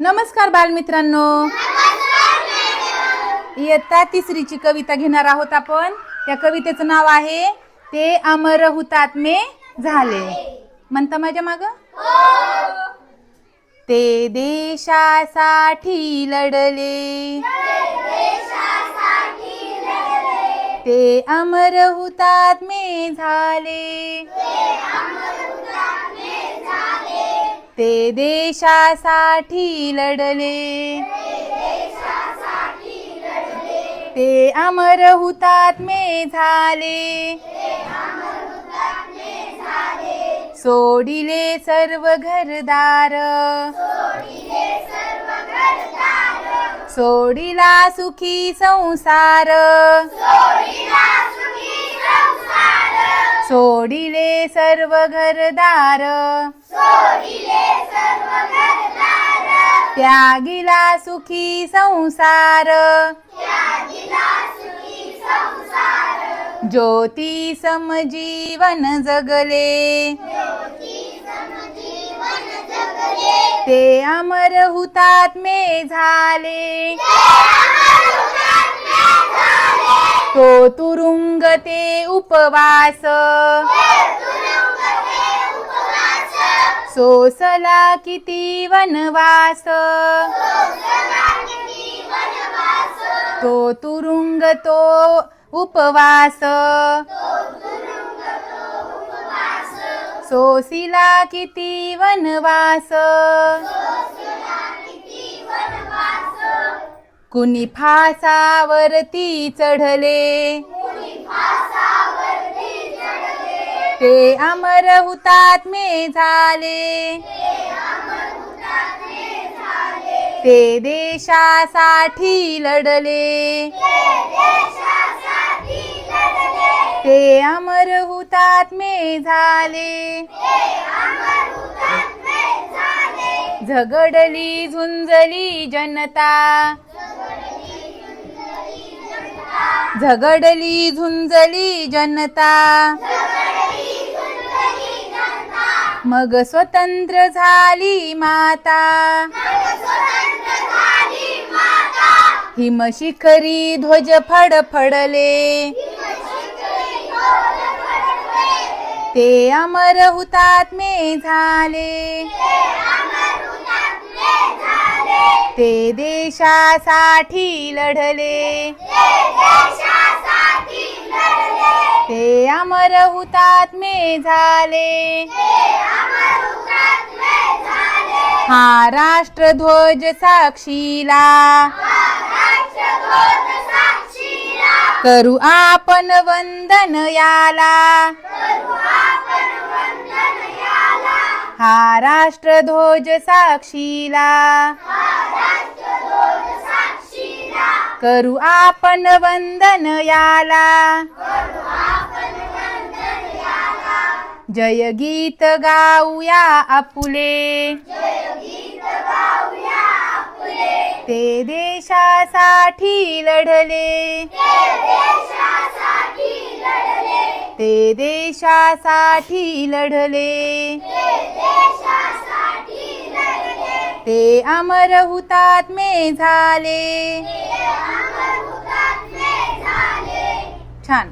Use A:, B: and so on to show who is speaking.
A: नमस्कार बालमित्रांनो. इयत्ता तिसरीची कविता घेणार आहोत आपण. त्या कवितेचं नाव आहे ते अमर हुतात्मे झाले. म्हणता माझ्या माग? ते देशासाठी लढले. ते अमर हुतात्मे झाले. ते देशासाठी लढले. ते अमर हुतात्मे झाले. सोडिले सर्व घरदार. सोडिला सुखी संसार. सोडिले सर्व घरदार. त्यागिला सुखी संसार. ज्योती समजीवन जगले. ते अमर हुतात्मे झाले. तो तुरुंग ते उपवास. सोसला किती वनवास? तो तुरुंग तो उपवास. सोसिला किती वनवास? कुणी फासावरती चढले? ते अमर हुतात्मे झाले. ते देशासाठी लढले. ते अमर हुतात्मे झाले. झगडली झुंजली जनता. झगडली झुंजली जनता. मग स्वतंत्र झाली माता. हिमशिखरी ध्वज फडफडले. ते अमर हुतात्मे झाले. ते देशासाठी लढले. ते अमर हुतात्मे झाले. हा राष्ट्रध्वज साक्षीला. करू आपण वंदन याला. हा राष्ट्रध्वज साक्षीला. करू आपण वंदन याला. जय गीत गाऊया आपुले. ते देशासाठी लढले. ते देशासाठी लढले. ते अमर हुतात्मे झाले. छान.